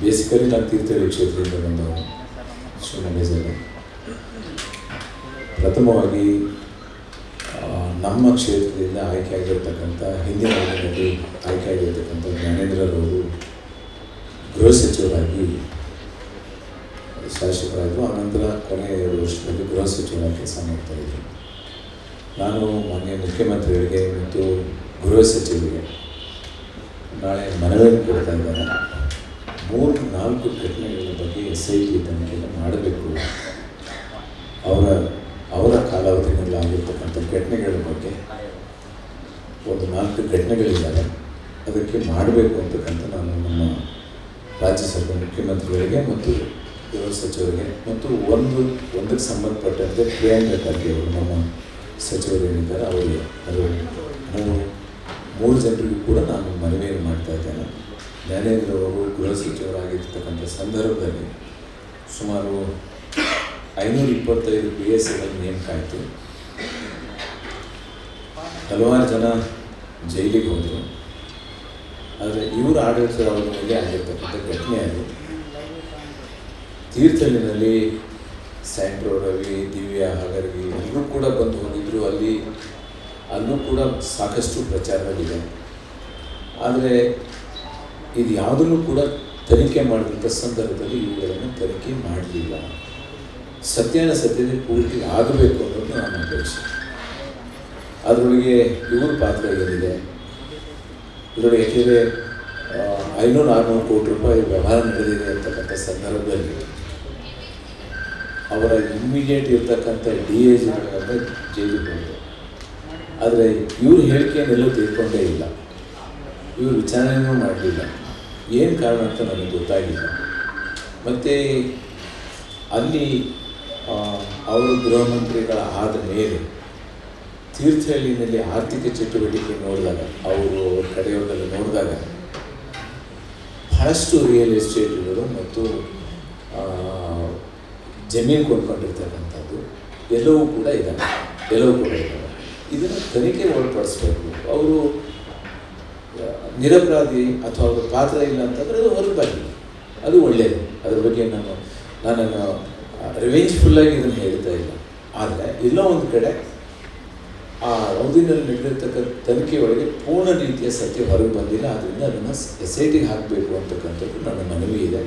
Basically ನಾನು ತೀರ್ಥಹಳ್ಳಿ ಕ್ಷೇತ್ರದಿಂದ ಬಂದವನು ಜಿಲ್ಲೆ ಪ್ರಥಮವಾಗಿ ನಮ್ಮ ಕ್ಷೇತ್ರದಿಂದ ಆಯ್ಕೆಯಾಗಿರ್ತಕ್ಕಂಥ ಹಿಂದಿನ ಅವಧಿಯಲ್ಲಿ ಆಯ್ಕೆಯಾಗಿರ್ತಕ್ಕಂಥ ಜ್ಞಾನೇಂದ್ರರವರು ಗೃಹ ಸಚಿವರಾಗಿ ಶಾಸಕರಾದರು. ಆನಂತರ ಕೊನೆಯ ವರ್ಷದಲ್ಲಿ ಗೃಹ ಸಚಿವರಾಗಿ ಕೆಲಸ ಮಾಡ್ತಾಯಿದ್ರು ನಾನು ಮಾನ್ಯ ಮುಖ್ಯಮಂತ್ರಿಗಳಿಗೆ ಮತ್ತು ಗೃಹ ಸಚಿವರಿಗೆ ನಾಳೆ ಮನವಿಯನ್ನು ಕೊಡ್ತಾ ಇದ್ದಾರೆ ಮೂರು ನಾಲ್ಕು ಘಟನೆಗಳ ಬಗ್ಗೆ ಎಸ್ ಐ ಟಿ ತನಿಖೆಯನ್ನು ಮಾಡಬೇಕು. ಅವರ ಅವರ ಕಾಲಾವಧಿನಲ್ಲಿ ಆಗಿರ್ತಕ್ಕಂಥ ಘಟನೆಗಳ ಬಗ್ಗೆ ಒಂದು ನಾಲ್ಕು ಘಟನೆಗಳಿದ್ದಾವೆ. ಅದಕ್ಕೆ ಮಾಡಬೇಕು ಅಂತಕ್ಕಂಥ ನಾನು ನಮ್ಮ ರಾಜ್ಯ ಸರ್ಕಾರ ಮುಖ್ಯಮಂತ್ರಿಗಳಿಗೆ ಮತ್ತು ಗೃಹ ಸಚಿವರಿಗೆ ಮತ್ತು ಒಂದು, ಒಂದಕ್ಕೆ ಸಂಬಂಧಪಟ್ಟಂತೆ ಪ್ರಿಯಾಂಕ ಖರ್ಗೆ ಅವರು ನಮ್ಮ ಸಚಿವರು ಏನಿದ್ದಾರೆ ಅವರಿಗೆ ಅದು ಮೂರು ಮೂರು ಜನರಿಗೂ ಕೂಡ ನಾನು ಮನವಿಯನ್ನು ಮಾಡ್ತಾ ಇದ್ದೇನೆ. ಜ್ಞಾನೇಂದ್ರ ಅವರು ಗೃಹ ಸಚಿವರಾಗಿರ್ತಕ್ಕಂಥ ಸಂದರ್ಭದಲ್ಲಿ ಸುಮಾರು ಐನೂರ ಇಪ್ಪತ್ತೈದು ಪಿ ಎಸ್ ಸಿಗಳು ನೇಮಕ ಆಯಿತು ಹಲವಾರು ಜನ ಜೈಲಿಗೆ ಹೋದರು. ಆದರೆ ಇವರು ಆಡಳಿತದ ಮೇಲೆ ಆಗಿರ್ತಕ್ಕಂಥ ಘಟನೆ ಅದು. ತೀರ್ಥಹಳ್ಳಿನಲ್ಲಿ ಸ್ಯಾಂಡ್ರೋ ರವಿ ದಿವ್ಯಾ ಹಗರ್ಗಿ ಎಲ್ಲರೂ ಕೂಡ ಬಂದು ಹೋಗಿದ್ರು. ಅಲ್ಲಿ, ಅಲ್ಲೂ ಕೂಡ ಸಾಕಷ್ಟು ಪ್ರಚಾರದಲ್ಲಿದೆ. ಆದರೆ ಇದು ಯಾವುದನ್ನು ಕೂಡ ತನಿಖೆ ಮಾಡಿದಂಥ ಸಂದರ್ಭದಲ್ಲಿ ಇವುಗಳನ್ನು ತನಿಖೆ ಮಾಡಲಿಲ್ಲ. ಸತ್ಯನ ಸತ್ಯತೆ ಪೂರ್ತಿ ಆಗಬೇಕು ಅನ್ನೋದು ನಾನು ಅಪೇಕ್ಷೆ ಅದರೊಳಗೆ ಇವ್ರ ಪಾತ್ರ ಏನಿದೆ? ಇದರೊಳಗೆ ಯಾಕೆಂದರೆ ಐನೂರು ಆರುನೂರು ಕೋಟಿ ರೂಪಾಯಿ ವ್ಯವಹಾರ ನಡೆದಿದೆ ಅಂತಕ್ಕಂಥ ಸಂದರ್ಭದಲ್ಲಿ ಅವರ ಇಮ್ಮಿಡಿಯೇಟ್ ಇರ್ತಕ್ಕಂಥ ಡಿ ಎ ಜಿಗಳನ್ನ ಜೈಲಿಗೆ ಬಂದರು ಆದರೆ ಇವ್ರ ಹೇಳಿಕೆಯನ್ನೆಲ್ಲೂ ತಿಳ್ಕೊಂಡೇ ಇಲ್ಲ. ಇವರು ವಿಚಾರಣೆಯೂ ಮಾಡಲಿಲ್ಲ. ಏನು ಕಾರಣ ಅಂತ ನನಗೆ ಗೊತ್ತಾಗಿಲ್ಲ. ಮತ್ತು ಅಲ್ಲಿ ಅವರು ಗೃಹ ಮಂತ್ರಿಗಳ ಆದ ಮೇಲೆ ತೀರ್ಥಹಳ್ಳಿನಲ್ಲಿ ಆರ್ಥಿಕ ಚಟುವಟಿಕೆ ನೋಡಿದಾಗ, ಅವರು ಅವ್ರ ಕಡೆಯವರೆಲ್ಲ ನೋಡಿದಾಗ ಬಹಳಷ್ಟು ರಿಯಲ್ ಎಸ್ಟೇಟ್ಗಳು ಮತ್ತು ಜಮೀನು ಕೊಂಡ್ಕೊಂಡಿರ್ತಕ್ಕಂಥದ್ದು ಎಲ್ಲವೂ ಕೂಡ ಇದ್ದಾವೆ ಎಲ್ಲವೂ ಕೂಡ ಇದ್ದಾವೆ ಇದನ್ನು ತನಿಖೆ ಒಳಪಡಿಸ್ಬೇಕು. ಅವರು ನಿರಪರಾಧಿ ಅಥವಾ ಅವ್ರ ಪಾತ್ರ ಇಲ್ಲ ಅಂತಂದರೆ ಅದು ಅವ್ರ ಬಗ್ಗೆ ಅದು ಒಳ್ಳೆಯದು ಅದ್ರ ಬಗ್ಗೆ ನಾನು ನಾನು ರಿವೆಂಜ್ಫುಲ್ಲಾಗಿ ಇದನ್ನು ಹೇಳ್ತಾ ಇಲ್ಲ. ಆದರೆ ಎಲ್ಲೋ ಒಂದು ಕಡೆ ಆ ಅವಧಿನಲ್ಲಿ ನಡೆದಿರ್ತಕ್ಕಂಥ ತನಿಖೆಯೊಳಗೆ ಪೂರ್ಣ ರೀತಿಯ ಸತ್ಯ ಹೊರಗೆ ಬಂದಿಲ್ಲ. ಆದ್ದರಿಂದ ಅದನ್ನು ಎಸ್ ಐ ಟಿಗೆ ಹಾಕಬೇಕು ಅಂತಕ್ಕಂಥದ್ದು ನನ್ನ ಮನವಿ ಇದೆ.